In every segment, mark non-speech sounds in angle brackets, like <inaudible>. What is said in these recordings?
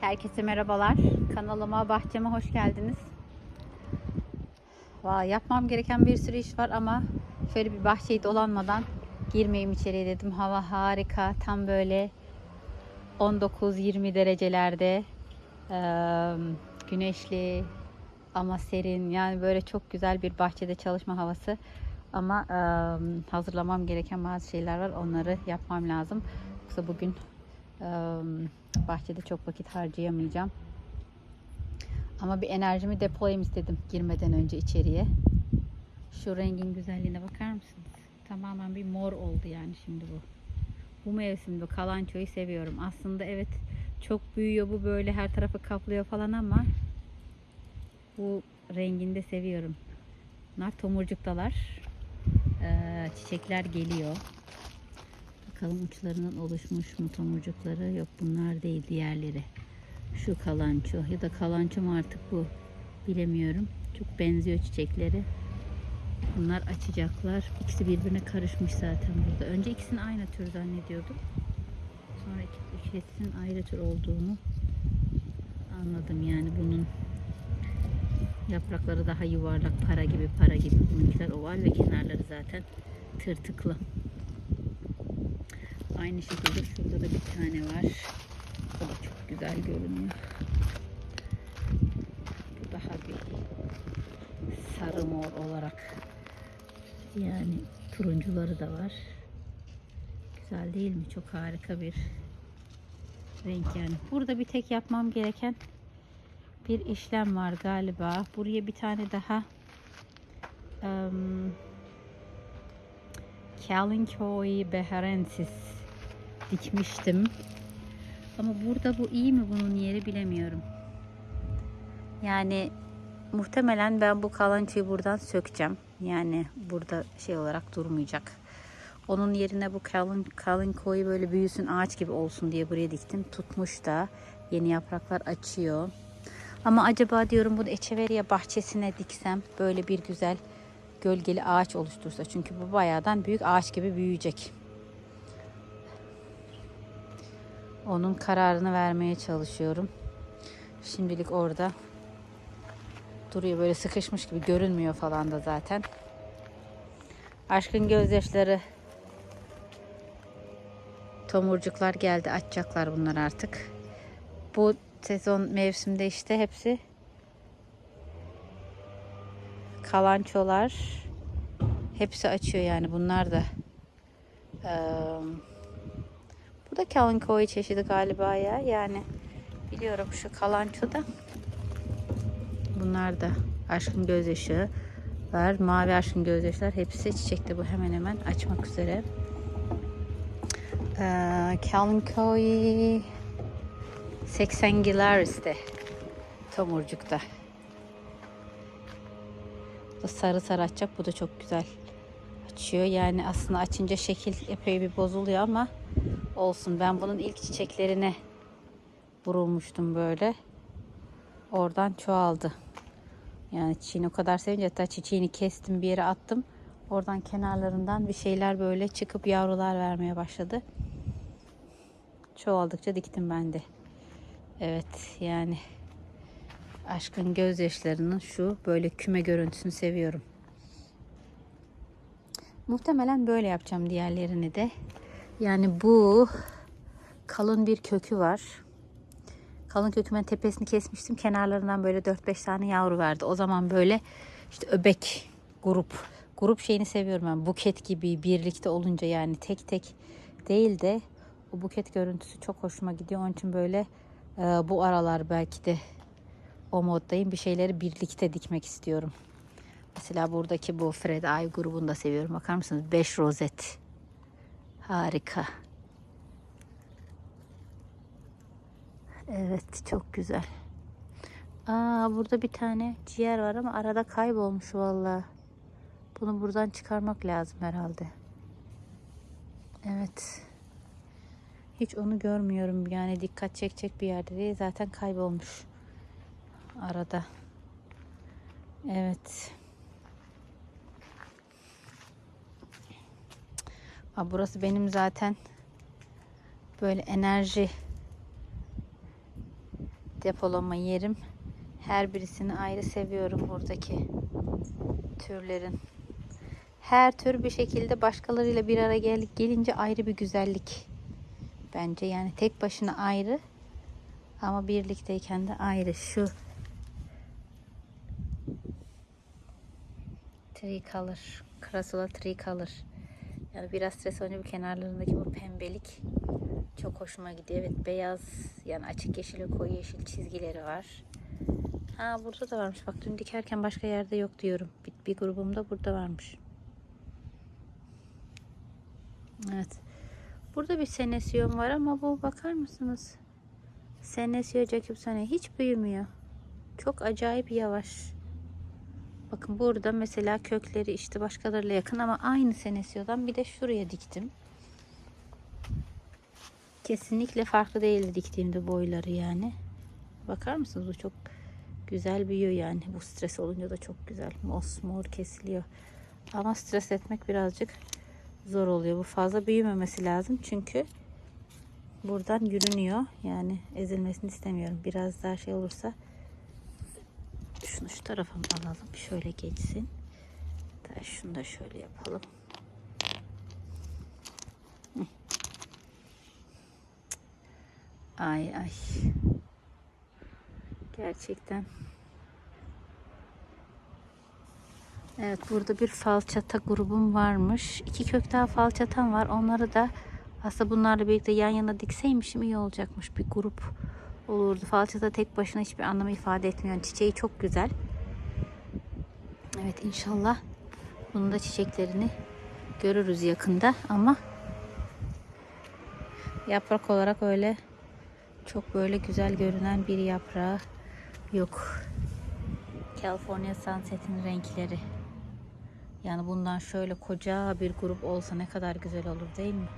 Herkese merhabalar. Kanalıma, bahçeme hoş geldiniz. Vay, yapmam gereken bir sürü iş var ama şöyle bir bahçeyi dolanmadan girmeyeyim içeriye dedim. Hava harika. Tam böyle 19-20 derecelerde. Güneşli ama serin. Yani böyle çok güzel bir bahçede çalışma havası. Ama hazırlamam gereken bazı şeyler var. Onları yapmam lazım. Yoksa bugün bahçede çok vakit harcayamayacağım. Ama bir enerjimi depolayayım istedim girmeden önce içeriye. Şu rengin güzelliğine bakar mısınız? Tamamen bir mor oldu yani şimdi bu. Bu mevsimde kalançoyu seviyorum. Aslında evet çok büyüyor bu böyle her tarafı kaplıyor falan ama bu rengini de seviyorum. Bunlar tomurcuktalar. Ee, çiçekler geliyor. Bakalım uçlarının oluşmuş mu tomurcukları? Yok bunlar değil diğerleri. Şu kalanço ya da kalanço mu artık bu bilemiyorum. Çok benziyor çiçekleri. Bunlar açacaklar. İkisi birbirine karışmış zaten burada. Önce ikisini aynı tür zannediyordum. Sonra iki- ikisinin ayrı tür olduğunu anladım yani bunun yaprakları daha yuvarlak para gibi para gibi bununkiler oval ve kenarları zaten tırtıklı. Aynı şekilde şurada da bir tane var. O da çok güzel görünüyor. Bu daha bir sarı mor olarak yani turuncuları da var. Güzel değil mi? Çok harika bir renk yani. Burada bir tek yapmam gereken bir işlem var galiba. Buraya bir tane daha um, Kalinkoy beharensis dikmiştim. Ama burada bu iyi mi bunun yeri bilemiyorum. Yani muhtemelen ben bu kalançayı buradan sökeceğim. Yani burada şey olarak durmayacak. Onun yerine bu kalın kalın koyu böyle büyüsün ağaç gibi olsun diye buraya diktim. Tutmuş da yeni yapraklar açıyor. Ama acaba diyorum bunu Echeveria bahçesine diksem böyle bir güzel gölgeli ağaç oluştursa. Çünkü bu bayağıdan büyük ağaç gibi büyüyecek. Onun kararını vermeye çalışıyorum. Şimdilik orada duruyor böyle sıkışmış gibi görünmüyor falan da zaten. Aşkın gözyaşları tomurcuklar geldi açacaklar bunlar artık. Bu sezon mevsimde işte hepsi kalançolar hepsi açıyor yani bunlar da Eee, da kalançoy çeşidi galiba ya. Yani biliyorum şu kalanço da bunlar da aşkın gözyaşı var mavi aşkın gözyaşlar hepsi çiçekte bu. Hemen hemen açmak üzere. Ee, kalançoy 80 Gilaris'te tomurcukta. Bu da sarı sarı açacak bu da çok güzel açıyor yani aslında açınca şekil epey bir bozuluyor ama olsun. Ben bunun ilk çiçeklerine vurulmuştum böyle. Oradan çoğaldı. Yani çiçeğini o kadar sevince hatta çiçeğini kestim bir yere attım. Oradan kenarlarından bir şeyler böyle çıkıp yavrular vermeye başladı. Çoğaldıkça diktim ben de. Evet yani aşkın gözyaşlarının şu böyle küme görüntüsünü seviyorum Muhtemelen böyle yapacağım diğerlerini de. Yani bu kalın bir kökü var. Kalın kökü ben tepesini kesmiştim. Kenarlarından böyle 4-5 tane yavru verdi. O zaman böyle işte öbek grup. Grup şeyini seviyorum ben. Buket gibi birlikte olunca yani tek tek değil de o buket görüntüsü çok hoşuma gidiyor. Onun için böyle e, bu aralar belki de o moddayım. Bir şeyleri birlikte dikmek istiyorum. Mesela buradaki bu Fred Ay grubunu da seviyorum. Bakar mısınız? 5 rozet. Harika. Evet çok güzel. Aa burada bir tane ciğer var ama arada kaybolmuş vallahi. Bunu buradan çıkarmak lazım herhalde. Evet. Hiç onu görmüyorum. Yani dikkat çekecek bir yerde değil. Zaten kaybolmuş. Arada. Evet. Aa, burası benim zaten böyle enerji depolama yerim. Her birisini ayrı seviyorum buradaki türlerin. Her tür bir şekilde başkalarıyla bir araya gel gelince ayrı bir güzellik. Bence yani tek başına ayrı ama birlikteyken de ayrı. Şu tricolor, Crassula tricolor. Yani biraz stres olunca bu kenarlarındaki bu pembelik çok hoşuma gidiyor. Evet beyaz yani açık yeşil ve koyu yeşil çizgileri var. Ha burada da varmış. Bak dün dikerken başka yerde yok diyorum. Bir, bir grubumda burada varmış. Evet. Burada bir senesyon var ama bu bakar mısınız? Senesio Jacobson'a hiç büyümüyor. Çok acayip yavaş. Bakın burada mesela kökleri işte başkalarıyla yakın ama aynı senesiodan bir de şuraya diktim. Kesinlikle farklı değildi diktiğimde boyları yani. Bakar mısınız? Bu çok güzel büyüyor yani. Bu stres olunca da çok güzel. Mosmor kesiliyor. Ama stres etmek birazcık zor oluyor. Bu fazla büyümemesi lazım. Çünkü buradan yürünüyor. Yani ezilmesini istemiyorum. Biraz daha şey olursa şunu şu tarafa alalım? Şöyle geçsin. Daha şunu da şöyle yapalım. Ay ay. Gerçekten. Evet burada bir falçata grubum varmış. İki kök daha falçatam var. Onları da aslında bunlarla birlikte yan yana dikseymişim iyi olacakmış. Bir grup olurdu. Falçata tek başına hiçbir anlamı ifade etmiyor. Çiçeği çok güzel. Evet inşallah bunun da çiçeklerini görürüz yakında ama yaprak olarak öyle çok böyle güzel görünen bir yaprağı yok. California Sunset'in renkleri. Yani bundan şöyle koca bir grup olsa ne kadar güzel olur değil mi?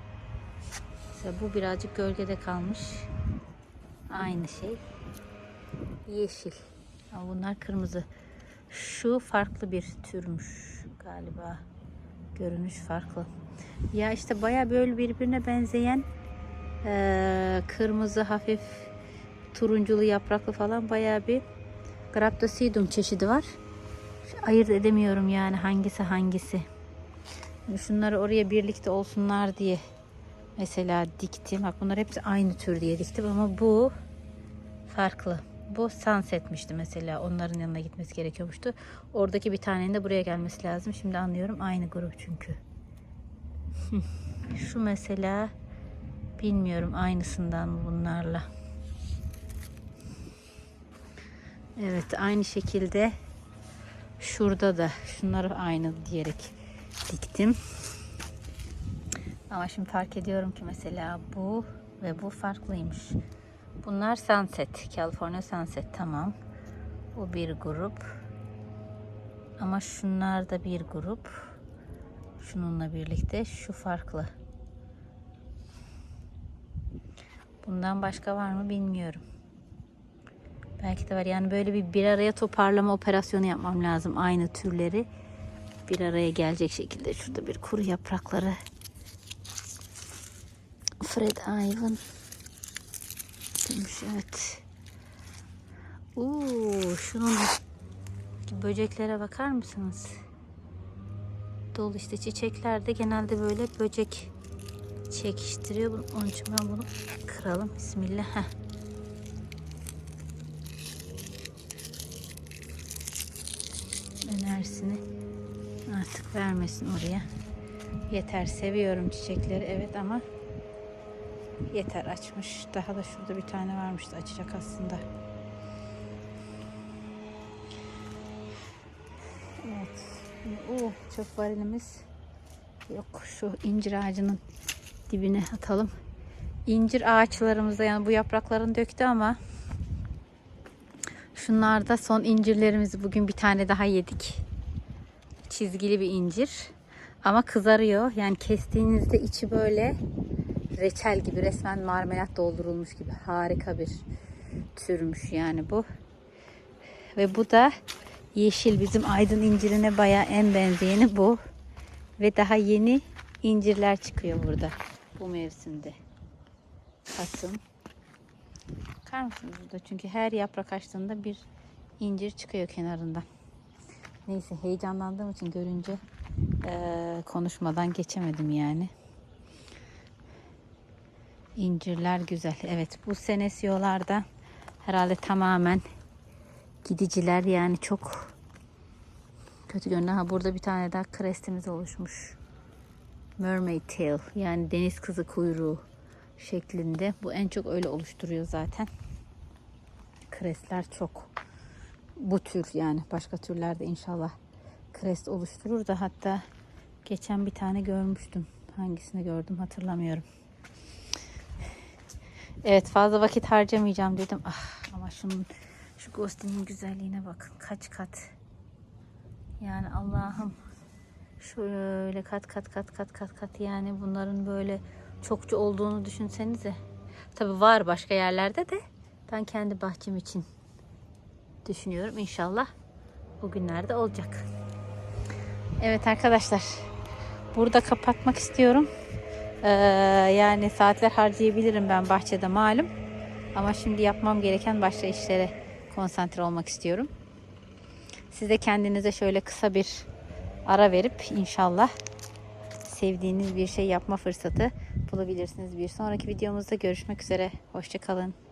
Mesela bu birazcık gölgede kalmış. Aynı şey. Yeşil. Ama bunlar kırmızı. Şu farklı bir türmüş galiba. Görünüş farklı. Ya işte baya böyle birbirine benzeyen eee, kırmızı hafif turunculu yapraklı falan baya bir Graptosidum çeşidi var. Ayırt edemiyorum yani hangisi hangisi. Şunları oraya birlikte olsunlar diye mesela diktim. Bak bunlar hepsi aynı tür diye diktim ama bu farklı. Bu sunsetmişti mesela. Onların yanına gitmesi gerekiyormuştu. Oradaki bir tanenin de buraya gelmesi lazım. Şimdi anlıyorum. Aynı grup çünkü. <laughs> Şu mesela bilmiyorum aynısından mı bunlarla. Evet aynı şekilde şurada da şunları aynı diyerek diktim. Ama şimdi fark ediyorum ki mesela bu ve bu farklıymış. Bunlar Sunset, California Sunset tamam. Bu bir grup. Ama şunlar da bir grup. Şununla birlikte şu farklı. Bundan başka var mı bilmiyorum. Belki de var. Yani böyle bir bir araya toparlama operasyonu yapmam lazım. Aynı türleri bir araya gelecek şekilde. Şurada bir kuru yaprakları. Fred Ivan. Demiş evet. Uuu şunun böceklere bakar mısınız? Dolu işte çiçeklerde genelde böyle böcek çekiştiriyor. Onun için ben bunu kıralım. Bismillah. Heh. enerjisini artık vermesin oraya. Yeter seviyorum çiçekleri evet ama yeter açmış. Daha da şurada bir tane varmıştı açacak aslında. Evet. Oh, çok varilimiz yok. Şu incir ağacının dibine atalım. İncir ağaçlarımızda yani bu yaprakların döktü ama Şunlar da son incirlerimizi bugün bir tane daha yedik. Çizgili bir incir. Ama kızarıyor. Yani kestiğinizde içi böyle reçel gibi resmen marmelat doldurulmuş gibi. Harika bir türmüş yani bu. Ve bu da yeşil bizim aydın incirine baya en benzeyeni bu. Ve daha yeni incirler çıkıyor burada bu mevsimde. Kasım. Bakar mısınız burada? Çünkü her yaprak açtığında bir incir çıkıyor kenarından. Neyse heyecanlandığım için görünce eee, konuşmadan geçemedim yani. İncirler güzel. Evet bu senesiyolarda herhalde tamamen gidiciler yani çok kötü görünüyor. Ha burada bir tane daha krestimiz oluşmuş. Mermaid tail yani deniz kızı kuyruğu şeklinde. Bu en çok öyle oluşturuyor zaten. Kresler çok bu tür yani başka türlerde inşallah krest oluşturur da hatta geçen bir tane görmüştüm. Hangisini gördüm hatırlamıyorum. Evet fazla vakit harcamayacağım dedim. Ah, ama şunun şu ghostinin güzelliğine bakın. Kaç kat. Yani Allah'ım şöyle kat kat kat kat kat kat yani bunların böyle çokça olduğunu düşünsenize. Tabi var başka yerlerde de ben kendi bahçem için düşünüyorum. İnşallah bugünlerde olacak. Evet arkadaşlar burada kapatmak istiyorum. Ee, yani saatler harcayabilirim ben bahçede malum. Ama şimdi yapmam gereken başka işlere konsantre olmak istiyorum. Siz de kendinize şöyle kısa bir ara verip inşallah sevdiğiniz bir şey yapma fırsatı bulabilirsiniz. Bir sonraki videomuzda görüşmek üzere. Hoşçakalın.